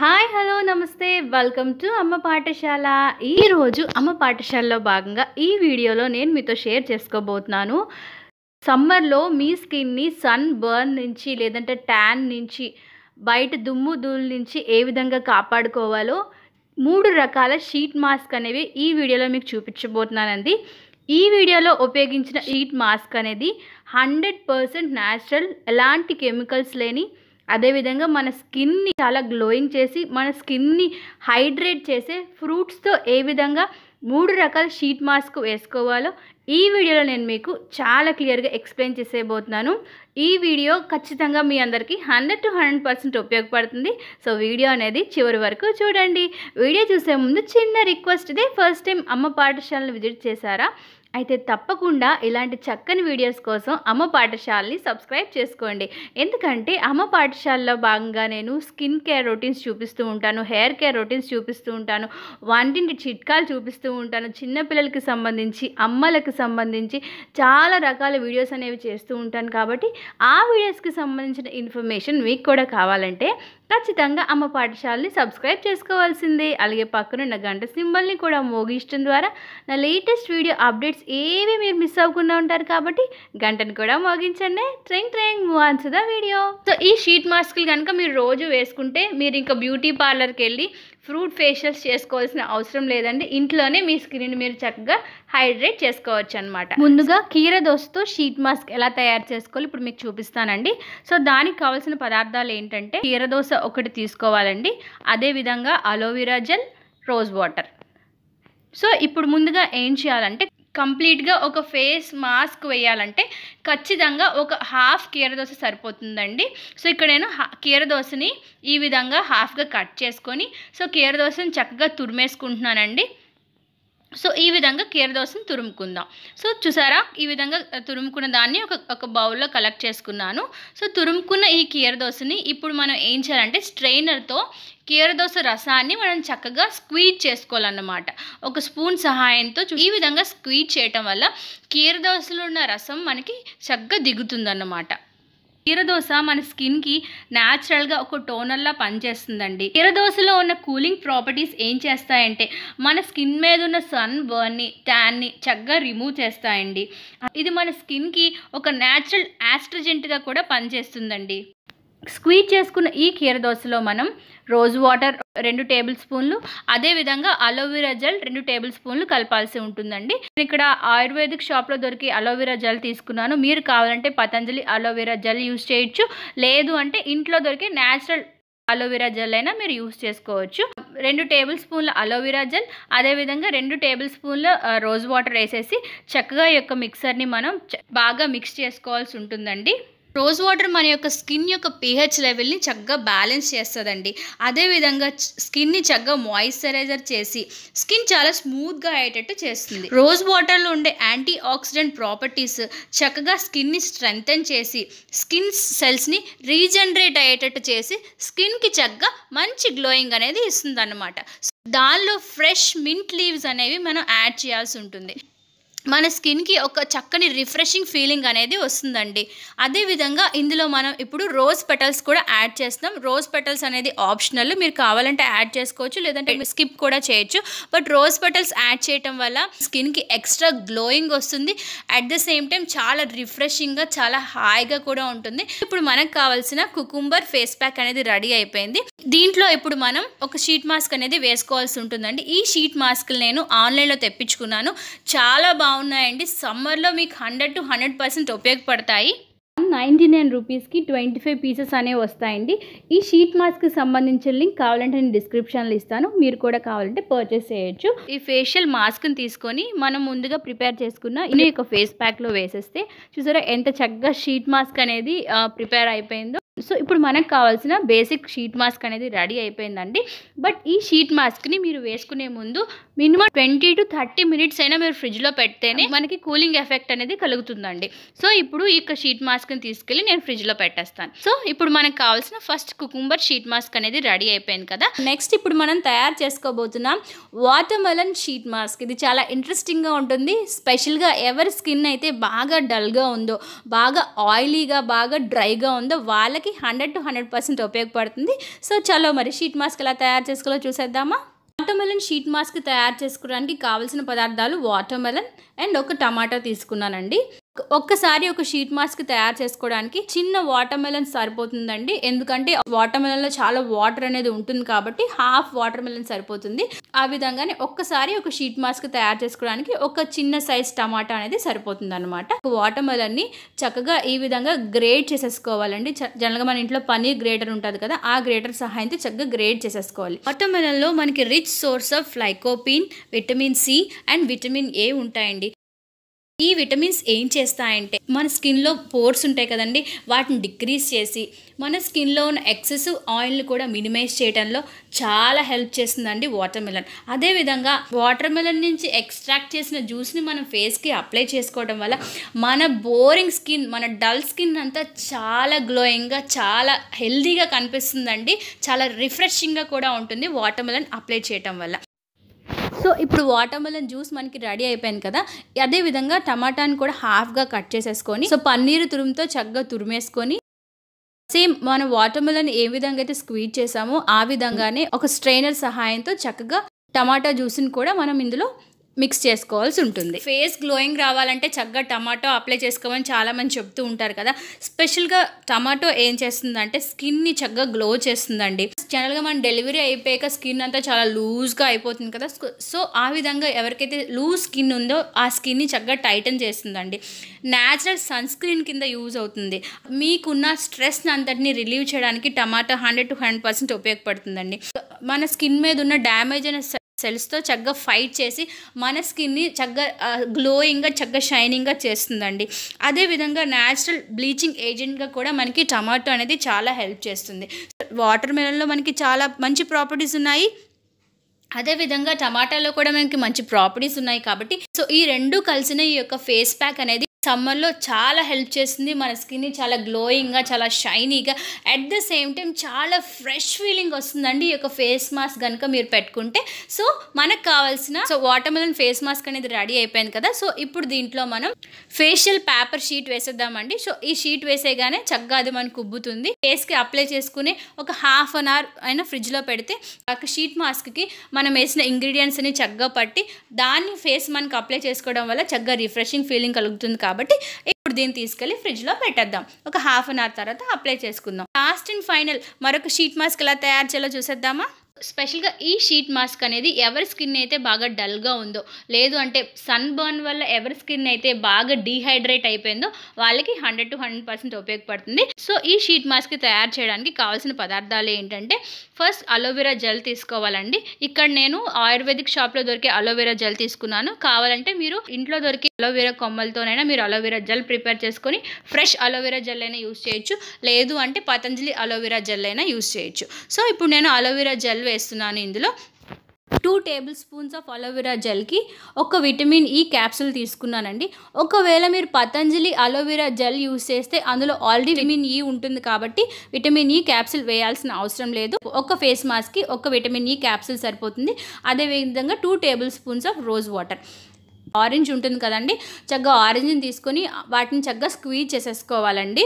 Hi hello నమస్తే. Welcome to అమ్మ పాఠశాల. ఈరోజు అమ్మ పాఠశాలలో భాగంగా ఈ వీడియోలో నేను మీతో షేర్ చేసుకోబోతున్నాను. సమ్మర్లో మీ స్కిన్ని సన్ బర్న్ నుంచి లేదంటే ట్యాన్ నుంచి బయట దుమ్ము ధూళి నుంచి ఏ విధంగా కాపాడుకోవాలో మూడు రకాల షీట్ మాస్క్ అనేవి ఈ వీడియోలో మీకు చూపించబోతున్నానండి. ఈ వీడియోలో ఉపయోగించిన షీట్ మాస్క్ అనేది హండ్రెడ్ పర్సెంట్ న్యాచురల్ ఎలాంటి కెమికల్స్ లేని అదేవిధంగా మన స్కిన్ని చాలా గ్లోయింగ్ చేసి మన స్కిన్ని హైడ్రేట్ చేసే ఫ్రూట్స్తో ఏ విధంగా మూడు రకాల షీట్ మాస్క్ వేసుకోవాలో ఈ వీడియోలో నేను మీకు చాలా క్లియర్గా ఎక్స్ప్లెయిన్ చేసేయబోతున్నాను. ఈ వీడియో ఖచ్చితంగా మీ అందరికీ హండ్రెడ్ టు హండ్రెడ్ పర్సెంట్ ఉపయోగపడుతుంది. సో వీడియో అనేది చివరి వరకు చూడండి. వీడియో చూసే ముందు చిన్న రిక్వెస్ట్ ఇదే ఫస్ట్ టైం అమ్మ పాఠశాలను విజిట్ చేశారా? అయితే తప్పకుండా ఇలాంటి చక్కని వీడియోస్ కోసం అమ్మ పాఠశాలని సబ్స్క్రైబ్ చేసుకోండి. ఎందుకంటే అమ్మ పాఠశాలలో భాగంగా నేను స్కిన్ కేర్ రొటీన్స్ చూపిస్తూ ఉంటాను హెయిర్ కేర్ రొటీన్స్ చూపిస్తూ ఉంటాను వంటింటి చిట్కాలు చూపిస్తూ ఉంటాను చిన్నపిల్లలకి సంబంధించి అమ్మలకు సంబంధించి చాలా రకాల వీడియోస్ అనేవి చేస్తూ ఉంటాను. కాబట్టి ఆ వీడియోస్కి సంబంధించిన ఇన్ఫర్మేషన్ మీకు కూడా కావాలంటే ఖచ్చితంగా అమ్మ పాఠశాలని సబ్స్క్రైబ్ చేసుకోవాల్సిందే. అలాగే పక్కనున్న గంట సింబల్ని కూడా మోగించడం ద్వారా నా లేటెస్ట్ వీడియో అప్డేట్స్ ఏవి మీరు మిస్ అవ్వకుండా ఉంటారు కాబట్టి గంటను కూడా మోగించండి. ట్రెంగ్ ట్రెంగ్ move on the video so ఈ షీట్ మాస్కులు కనుక మీరు రోజు వేసుకుంటే మీరు ఇంకా బ్యూటీ పార్లర్కి వెళ్ళి ఫ్రూట్ ఫేషియల్స్ చేసుకోవాల్సిన అవసరం లేదండి. ఇంట్లోనే మీ స్కిన్ని మీరు చక్కగా హైడ్రేట్ చేసుకోవచ్చు అనమాట ముందుగా కీర దోసతో షీట్ మాస్క్ ఎలా తయారు చేసుకోవాలి ఇప్పుడు మీకు చూపిస్తానండి. సో దానికి కావాల్సిన పదార్థాలు ఏంటంటే కీర దోశ ఒకటి తీసుకోవాలండి. అదేవిధంగా aloe vera gel rose water so ఇప్పుడు ముందుగా ఏం చేయాలంటే కంప్లీట్గా ఒక ఫేస్ మాస్క్ వేయాలంటే ఖచ్చితంగా ఒక హాఫ్ కీరదోస సరిపోతుందండి. సో ఇక్కడ నేను కీరదోసని ఈ విధంగా హాఫ్గా కట్ చేసుకొని సో కీరదోసని చక్కగా తురిమేసుకుంటున్నానండి. సో ఈ విధంగా కీరదోసని తురుముకుందాం. సో చూసారా? ఈ విధంగా తురుముకున్న దాన్ని ఒక ఒక బౌల్లో కలెక్ట్ చేసుకున్నాను. సో తురుముకున్న ఈ కీరదోసని ఇప్పుడు మనం ఏం చేయాలంటే స్ట్రైనర్తో కీరదోస రసాన్ని మనం చక్కగా స్క్వీజ్ చేసుకోవాలన్నమాట. ఒక స్పూన్ సహాయంతో ఈ విధంగా స్క్వీజ్ చేయటం వల్ల కీరదోసలో ఉన్న రసం మనకి చక్కగా దిగుతుందన్నమాట. కీరదోస మన స్కిన్కి న్యాచురల్గా ఒక టోనర్లా పనిచేస్తుందండి. కీరదోసలో ఉన్న కూలింగ్ ప్రాపర్టీస్ ఏం చేస్తాయంటే మన స్కిన్ మీద ఉన్న సన్ బర్న్ని ట్యాన్ని చక్కగా రిమూవ్ చేస్తాయండి. ఇది మన స్కిన్కి ఒక న్యాచురల్ యాస్ట్రజెంట్గా కూడా పనిచేస్తుందండి. స్క్వీజ్ చేసుకున్న ఈ కీర దోశలో మనం రోజ్ వాటర్ రెండు టేబుల్ స్పూన్లు అదేవిధంగా అలోవెరా జెల్ రెండు టేబుల్ స్పూన్లు కలపాల్సి ఉంటుందండి. ఇక్కడ ఆయుర్వేదిక్ షాప్లో దొరికి అలోవెరా జెల్ తీసుకున్నాను. మీరు కావాలంటే పతంజలి అలోవెరా జెల్ యూస్ చేయొచ్చు. లేదు అంటే ఇంట్లో దొరికే న్యాచురల్ అలోవెరా జెల్ అయినా మీరు యూస్ చేసుకోవచ్చు. రెండు టేబుల్ స్పూన్ల అలోవెరా జెల్ అదేవిధంగా రెండు టేబుల్ స్పూన్ల రోజ్ వాటర్ వేసేసి చక్కగా యొక్క మిక్సర్ని మనం బాగా మిక్స్ చేసుకోవాల్సి ఉంటుందండి. రోజ్ వాటర్ మన యొక్క స్కిన్ యొక్క పిహెచ్ లెవెల్ని చక్కగా బ్యాలెన్స్ చేస్తుందండి. అదేవిధంగా స్కిన్ని చక్కగా మాయిశ్చరైజర్ చేసి స్కిన్ చాలా స్మూత్గా అయ్యేటట్టు చేస్తుంది. రోజ్ వాటర్లో ఉండే యాంటీ ఆక్సిడెంట్ ప్రాపర్టీస్ చక్కగా స్కిన్ని స్ట్రెంగ్తన్ చేసి స్కిన్ సెల్స్ని రీజనరేట్ అయ్యేటట్టు చేసి స్కిన్కి చక్కగా మంచి గ్లోయింగ్ అనేది ఇస్తుంది అన్నమాట దానిలో ఫ్రెష్ మింట్ లీవ్స్ అనేవి మనం యాడ్ చేయాల్సి ఉంటుంది. మన స్కిన్కి ఒక చక్కని రిఫ్రెషింగ్ ఫీలింగ్ అనేది వస్తుందండి. అదేవిధంగా ఇందులో మనం ఇప్పుడు రోజ్ పెటల్స్ కూడా యాడ్ చేస్తాం రోజ్ పెటల్స్ అనేది ఆప్షనల్. మీరు కావాలంటే యాడ్ చేసుకోవచ్చు లేదంటే స్కిప్ కూడా చేయొచ్చు. బట్ రోజ్ పెటల్స్ యాడ్ చేయటం వల్ల స్కిన్కి ఎక్స్ట్రా గ్లోయింగ్ వస్తుంది. అట్ ద సేమ్ టైం చాలా రిఫ్రెషింగ్గా చాలా హాయిగా కూడా ఉంటుంది. ఇప్పుడు మనకు కావాల్సిన కుకుంబర్ ఫేస్ ప్యాక్ అనేది రెడీ అయిపోయింది. దీంట్లో ఇప్పుడు మనం ఒక షీట్ మాస్క్ అనేది వేసుకోవాల్సి ఉంటుందండి. ఈ షీట్ మాస్క్లు నేను ఆన్లైన్లో తెప్పించుకున్నాను. చాలా బాగుంది. బాగున్నాయండి. సమ్మర్లో మీకు హండ్రెడ్ టు హండ్రెడ్ పర్సెంట్ ఉపయోగపడతాయి. నైంటీ నైన్ రూపీస్కి ట్వంటీ ఫైవ్ పీసెస్ అనేవి వస్తాయండి. ఈ షీట్ మాస్క్కి సంబంధించిన లింక్ కావాలంటే నేను డిస్క్రిప్షన్లో ఇస్తాను. మీరు కూడా కావాలంటే పర్చేస్ చేయొచ్చు. ఈ ఫేషియల్ మాస్క్ని తీసుకొని మనం ముందుగా ప్రిపేర్ చేసుకున్న ఈ యొక్క ఫేస్ ప్యాక్లో వేసేస్తే చూసారా ఎంత చక్కగా షీట్ మాస్క్ అనేది ప్రిపేర్ అయిపోయిందో. సో ఇప్పుడు మనకు కావాల్సిన బేసిక్ షీట్ మాస్క్ అనేది రెడీ అయిపోయిందండి. బట్ ఈ షీట్ మాస్క్ని మీరు వేసుకునే ముందు minimum twenty to thirty minutes అయినా మీరు ఫ్రిడ్జ్లో పెడితేనే మనకి కూలింగ్ ఎఫెక్ట్ అనేది కలుగుతుందండి. సో ఇప్పుడు ఈ షీట్ మాస్క్ని తీసుకెళ్ళి నేను ఫ్రిడ్జ్లో పెట్టేస్తాను. సో ఇప్పుడు మనకు కావాల్సిన ఫస్ట్ కుకుంబర్ షీట్ మాస్క్ అనేది రెడీ అయిపోయింది కదా. నెక్స్ట్ ఇప్పుడు మనం తయారు చేసుకోబోతున్నాం వాటర్ మెలన్ షీట్ మాస్క్. ఇది చాలా ఇంట్రెస్టింగ్గా ఉంటుంది. స్పెషల్గా ఎవరి స్కిన్ అయితే బాగా డల్గా ఉందో బాగా ఆయిలీగా బాగా డ్రైగా ఉందో వాళ్ళకి వాళ్ళకి హండ్రెడ్ టు హండ్రెడ్ పర్సెంట్ ఉపయోగపడుతుంది. సో చలో మరి షీట్ మాస్క్ ఎలా తయారు చేసుకోవాలో చూసేద్దామా? వాటర్మెలన్ షీట్ మాస్క్ తయారు చేసుకోవడానికి కావాల్సిన పదార్థాలు వాటర్మెలన్ అండ్ ఒక టమాటా తీసుకున్నానండి. ఒక్కసారి ఒక షీట్ మాస్క్ తయారు చేసుకోవడానికి చిన్న వాటర్ మెలన్ సరిపోతుందండి. ఎందుకంటే వాటర్ మెలన్లో చాలా వాటర్ అనేది ఉంటుంది కాబట్టి హాఫ్ వాటర్ మెలన్ సరిపోతుంది. ఆ విధంగానే ఒక్కసారి ఒక షీట్ మాస్క్ తయారు చేసుకోవడానికి ఒక చిన్న సైజ్ టమాటా అనేది సరిపోతుంది అనమాట వాటర్ మెలన్ని చక్కగా ఈ విధంగా గ్రేడ్ చేసేసుకోవాలండి. జనరల్గా మన ఇంట్లో పనీర్ గ్రేటర్ ఉంటుంది కదా ఆ గ్రేటర్ సహాయంతో చక్కగా గ్రేడ్ చేసేసుకోవాలి. వాటర్ మెలన్లో మనకి rich source of lycopene vitamin C and vitamin A ఉంటాయండి. ఈ విటమిన్స్ ఏం చేస్తాయంటే మన స్కిన్లో పోర్స్ ఉంటాయి కదండి వాటిని డిక్రీజ్ చేసి మన స్కిన్లో ఉన్న ఎక్సెస్ ఆయిల్ని కూడా మినిమైజ్ చేయడంలో చాలా హెల్ప్ చేస్తుందండి వాటర్ మిలన్ అదేవిధంగా వాటర్ మిలన్ నుంచి ఎక్స్ట్రాక్ట్ చేసిన జ్యూస్ని మనం ఫేస్కి అప్లై చేసుకోవడం వల్ల మన బోరింగ్ స్కిన్ మన డల్ స్కిన్ అంతా చాలా గ్లోయింగ్గా చాలా హెల్దీగా కనిపిస్తుందండి. చాలా రిఫ్రెషింగ్గా కూడా ఉంటుంది వాటర్ మిలన్ అప్లై చేయటం వల్ల. సో ఇప్పుడు వాటర్ మెలన్ జ్యూస్ మనకి రెడీ అయిపోయింది కదా అదే విధంగా టమాటాని కూడా హాఫ్గా కట్ చేసేసుకొని సో పన్నీరు తురుముతో చక్కగా తురిమేసుకొని సేమ్ మనం వాటర్ మెలన్ ఏ విధంగా అయితే స్క్వీజ్ చేసామో ఆ విధంగానే ఒక స్ట్రైనర్ సహాయంతో చక్కగా టమాటా జ్యూస్ని కూడా మనం ఇందులో మిక్స్ చేసుకోవాల్సి ఉంటుంది. ఫేస్ గ్లోయింగ్ రావాలంటే చక్కగా టమాటో అప్లై చేసుకోమని చాలా మంది చెప్తూ ఉంటారు కదా. స్పెషల్గా టమాటో ఏం చేస్తుందంటే స్కిన్ని చక్కగా గ్లో చేస్తుందండి. జనరల్గా మన డెలివరీ అయిపోయాక స్కిన్ అంతా చాలా లూజ్గా అయిపోతుంది కదా. సో ఆ విధంగా ఎవరికైతే లూజ్ స్కిన్ ఉందో ఆ స్కిన్ని చక్కగా టైటన్ చేస్తుందండి. న్యాచురల్ సన్ స్క్రీన్ కింద యూజ్ అవుతుంది. మీకున్న స్ట్రెస్ని అంతటిని రిలీవ్ చేయడానికి టమాటా హండ్రెడ్ టు హండ్రెడ్ పర్సెంట్ ఉపయోగపడుతుందండి. మన స్కిన్ మీద ఉన్న డ్యామేజ్ అయిన సెల్స్తో చక్కగా ఫైట్ చేసి మన స్కిన్ని చక్కగా గ్లోయింగ్గా చక్కగా షైనింగ్గా చేస్తుందండి. అదేవిధంగా న్యాచురల్ బ్లీచింగ్ ఏజెంట్గా కూడా మనకి టమాటో అనేది చాలా హెల్ప్ చేస్తుంది. వాటర్ మెలన్లో మనకి చాలా మంచి ప్రాపర్టీస్ ఉన్నాయి. అదేవిధంగా టమాటాలో కూడా మనకి మంచి ప్రాపర్టీస్ ఉన్నాయి కాబట్టి సో ఈ రెండు కలిసిన ఈ యొక్క ఫేస్ ప్యాక్ అనేది సమ్మర్లో చాలా హెల్ప్ చేస్తుంది మన స్కిన్ని చాలా గ్లోయింగ్గా చాలా షైనీగా అట్ ద సేమ్ టైం చాలా ఫ్రెష్ ఫీలింగ్ వస్తుందండి ఈ యొక్క ఫేస్ మాస్క్ కనుక మీరు పెట్టుకుంటే. సో మనకు కావాల్సిన so watermelon face mask అనేది రెడీ అయిపోయింది కదా. సో ఇప్పుడు దీంట్లో మనం ఫేషియల్ పేపర్ షీట్ వేసేద్దామండి. సో ఈ షీట్ వేసేగానే చక్కగా అది మనకు ఉబ్బుతుంది. ఫేస్కి అప్లై చేసుకుని ఒక హాఫ్ అన్ అవర్ అయినా ఫ్రిడ్జ్లో పెడితే ఒక షీట్ మాస్క్కి మనం వేసిన ఇంగ్రీడియంట్స్ని చక్కగా పట్టి దాన్ని ఫేస్ మనకి అప్లై చేసుకోవడం వల్ల చక్కగా రిఫ్రెషింగ్ ఫీలింగ్ కలుగుతుంది కాబట్టి ఇప్పుడు దీన్ని తీసుకెళ్ళి ఫ్రిడ్జ్లో పెట్టేద్దాం. ఒక హాఫ్ అన్ అవర్ తర్వాత అప్లై చేసుకుందాం. లాస్ట్ అండ్ ఫైనల్ మరొక షీట్ మాస్క్ ఎలా తయారు చేయాలో చూసేద్దామా? స్పెషల్గా ఈ షీట్ మాస్క్ అనేది ఎవరి స్కిన్ అయితే బాగా డల్గా ఉందో లేదు అంటే సన్ బర్న్ వల్ల ఎవరి స్కిన్ అయితే బాగా డీహైడ్రేట్ అయిపోయిందో వాళ్ళకి హండ్రెడ్ టు హండ్రెడ్ పర్సెంట్ ఉపయోగపడుతుంది. సో ఈ షీట్ మాస్క్ తయారు చేయడానికి కావాల్సిన పదార్థాలు ఏంటంటే ఫస్ట్ అలోవెరా జెల్ తీసుకోవాలండి. ఇక్కడ నేను ఆయుర్వేదిక్ షాప్లో దొరికే అలోవెరా జెల్ తీసుకున్నాను. కావాలంటే మీరు ఇంట్లో దొరికే అలోవెరా కొమ్మలతోనైనా మీరు అలోవెరా జెల్ ప్రిపేర్ చేసుకొని ఫ్రెష్ అలోవెరా జెల్ అయినా యూస్ చేయొచ్చు. లేదు అంటే పతంజలి అలోవెరా జెల్ అయినా యూస్ చేయొచ్చు. సో ఇప్పుడు నేను అలోవెరా జెల్ వేస్తున్నాను ఇందులో. Two tablespoons of aloe vera జెల్కి ఒక విటమిన్ ఈ క్యాప్సూల్ తీసుకున్నానండి. ఒకవేళ మీరు పతంజలి అలోవెరా జెల్ యూస్ చేస్తే అందులో ఆల్రెడీ విటమిన్ ఈ ఉంటుంది కాబట్టి విటమిన్ ఈ క్యాప్సూల్ వేయాల్సిన అవసరం లేదు. ఒక ఫేస్ మాస్క్కి ఒక విటమిన్ ఈ క్యాప్సూల్ సరిపోతుంది. అదేవిధంగా two tablespoons of rose water. Orange ఉంటుంది కదండి చక్కగా ఆరెంజ్ని తీసుకొని వాటిని చక్కగా స్క్వీజ్ చేసేసుకోవాలండి.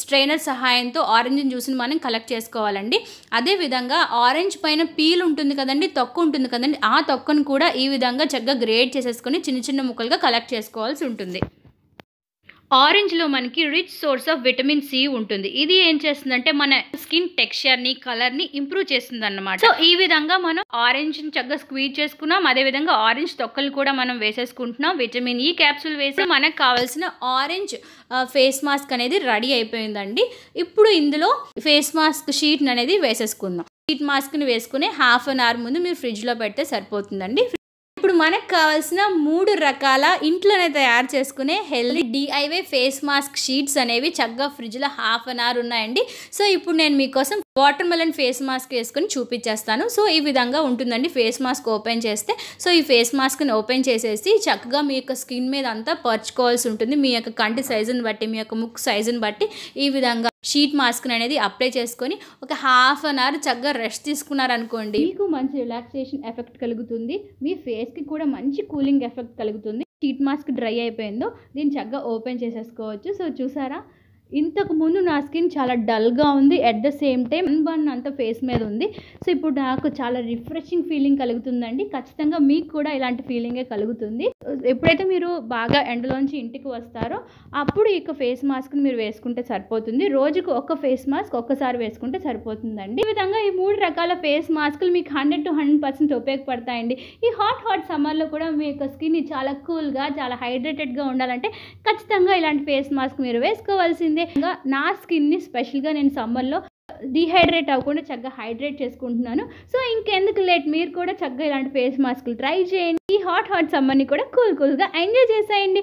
స్ట్రైనర్ సహాయంతో ఆరెంజ్ జ్యూస్ని మనం కలెక్ట్ చేసుకోవాలండి. అదేవిధంగా ఆరెంజ్ పైన పీల్ ఉంటుంది కదండి తొక్కు ఉంటుంది కదండి ఆ తొక్కను కూడా ఈ విధంగా చక్కగా గ్రేడ్ చేసేసుకొని చిన్న చిన్న ముక్కలుగా కలెక్ట్ చేసుకోవాల్సి ఉంటుంది. ఆరెంజ్లో మనకి rich source of vitamin C ఉంటుంది. ఇది ఏం చేస్తుందంటే మన స్కిన్ టెక్స్చర్ని కలర్ని ఇంప్రూవ్ చేస్తుంది అన్నమాట సో ఈ విధంగా మనం ఆరెంజ్ని చక్కగా స్క్వీజ్ చేసుకున్నాం. అదేవిధంగా ఆరెంజ్ తొక్కలు కూడా మనం వేసేసుకుంటున్నాం. విటమిన్ ఈ క్యాప్సూల్ వేసి మనకు కావాల్సిన ఆరెంజ్ ఫేస్ మాస్క్ అనేది రెడీ అయిపోయిందండి. ఇప్పుడు ఇందులో ఫేస్ మాస్క్ షీట్ అనేది వేసేసుకుందాం. షీట్ మాస్క్ని వేసుకుని హాఫ్ అన్ అవర్ ముందు మీరు ఫ్రిడ్జ్లో పెడితే సరిపోతుందండి. ఇప్పుడు మనకు కావాల్సిన మూడు రకాల ఇంట్లోనే తయారు చేసుకునే healthy DIY face mask sheets అనేవి చక్కగా ఫ్రిడ్జ్లో హాఫ్ అన్ అవర్ ఉన్నాయండి. సో ఇప్పుడు నేను మీకోసం వాటర్ మెలన్ ఫేస్ మాస్క్ వేసుకొని చూపించేస్తాను సో ఈ విధంగా ఉంటుందండి ఫేస్ మాస్క్ ఓపెన్ చేస్తే. సో ఈ ఫేస్ మాస్క్ని ఓపెన్ చేసేసి చక్కగా మీ యొక్క స్కిన్ మీద అంతా పరుచుకోవాల్సి ఉంటుంది. మీ యొక్క కంటి సైజుని బట్టి మీ యొక్క ముక్కు సైజుని బట్టి ఈ విధంగా షీట్ మాస్క్ అనేది అప్లై చేసుకొని ఒక హాఫ్ అన్ అవర్ చక్కగా రెస్ట్ తీసుకున్నారనుకోండి. మీకు మంచి రిలాక్సేషన్ ఎఫెక్ట్ కలుగుతుంది. మీ ఫేస్ ఫేస్కి కూడా మంచి కూలింగ్ ఎఫెక్ట్ కలుగుతుంది. షీట్ మాస్క్ డ్రై అయిపోయిందో దీన్ని చక్కగా ఓపెన్ చేసేసుకోవచ్చు. సో చూసారా? ఇంతకు ముందు నా స్కిన్ చాలా డల్గా ఉంది. At the same time bun అంత ఫేస్ మీద ఉంది. సో ఇప్పుడు నాకు చాలా రిఫ్రెషింగ్ ఫీలింగ్ కలుగుతుందండి. ఖచ్చితంగా మీకు కూడా ఇలాంటి ఫీలింగే కలుగుతుంది. ఎప్పుడైతే మీరు బాగా ఎండలోంచి ఇంటికి వస్తారో అప్పుడు ఇక ఫేస్ మాస్క్ని మీరు వేసుకుంటే సరిపోతుంది. రోజుకు ఒక ఫేస్ మాస్క్ ఒక్కసారి వేసుకుంటే సరిపోతుందండి. ఈ విధంగా ఈ మూడు రకాల ఫేస్ మాస్కులు మీకు హండ్రెడ్ టు హండ్రెడ్ పర్సెంట్ ఉపయోగపడతాయండి. ఈ హాట్ హాట్ సమ్మర్లో కూడా మీ యొక్క స్కిన్ చాలా కూల్గా చాలా హైడ్రేటెడ్గా ఉండాలంటే ఖచ్చితంగా ఇలాంటి ఫేస్ మాస్క్ మీరు వేసుకోవాల్సింది. ఇంకా నా స్కిన్ని స్పెషల్గా నేను సమ్మర్లో డీహైడ్రేట్ అవ్వకుండా చక్కగా హైడ్రేట్ చేసుకుంటున్నాను. సో ఇంకెందుకు లేట్? మీరు కూడా చక్కగా ఇలాంటి ఫేస్ మాస్కులు ట్రై చేయండి. ఈ హాట్ హాట్ సమ్మర్ని కూడా కూల్ కూల్గా ఎంజాయ్ చేసేయండి.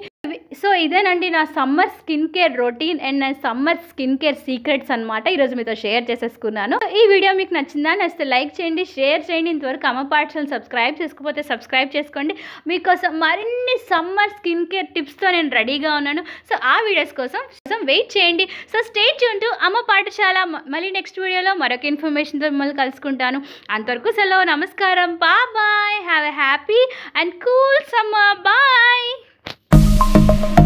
సో ఇదేనండి నా summer skin care routine and నా సమ్మర్ స్కిన్ కేర్ సీక్రెట్స్ అనమాట ఈరోజు మీతో షేర్ చేసేసుకున్నాను. ఈ వీడియో మీకు నచ్చిందా నచ్చితే లైక్ చేయండి షేర్ చేయండి. ఇంతవరకు అమ్మ పాఠశాల సబ్స్క్రైబ్ చేసుకోకపోతే సబ్స్క్రైబ్ చేసుకోండి. మీకోసం మరిన్ని సమ్మర్ స్కిన్ కేర్ టిప్స్తో నేను రెడీగా ఉన్నాను. సో ఆ వీడియోస్ కోసం కోసం వెయిట్ చేయండి. సో స్టేట్ చూంటూ అమ్మ పాఠశాల. మళ్ళీ నెక్స్ట్ వీడియోలో మరొక ఇన్ఫర్మేషన్తో మిమ్మల్ని కలుసుకుంటాను. అంతవరకు సెలవు నమస్కారం. Bye. Have a happy and cool summer. Bye. Thank you.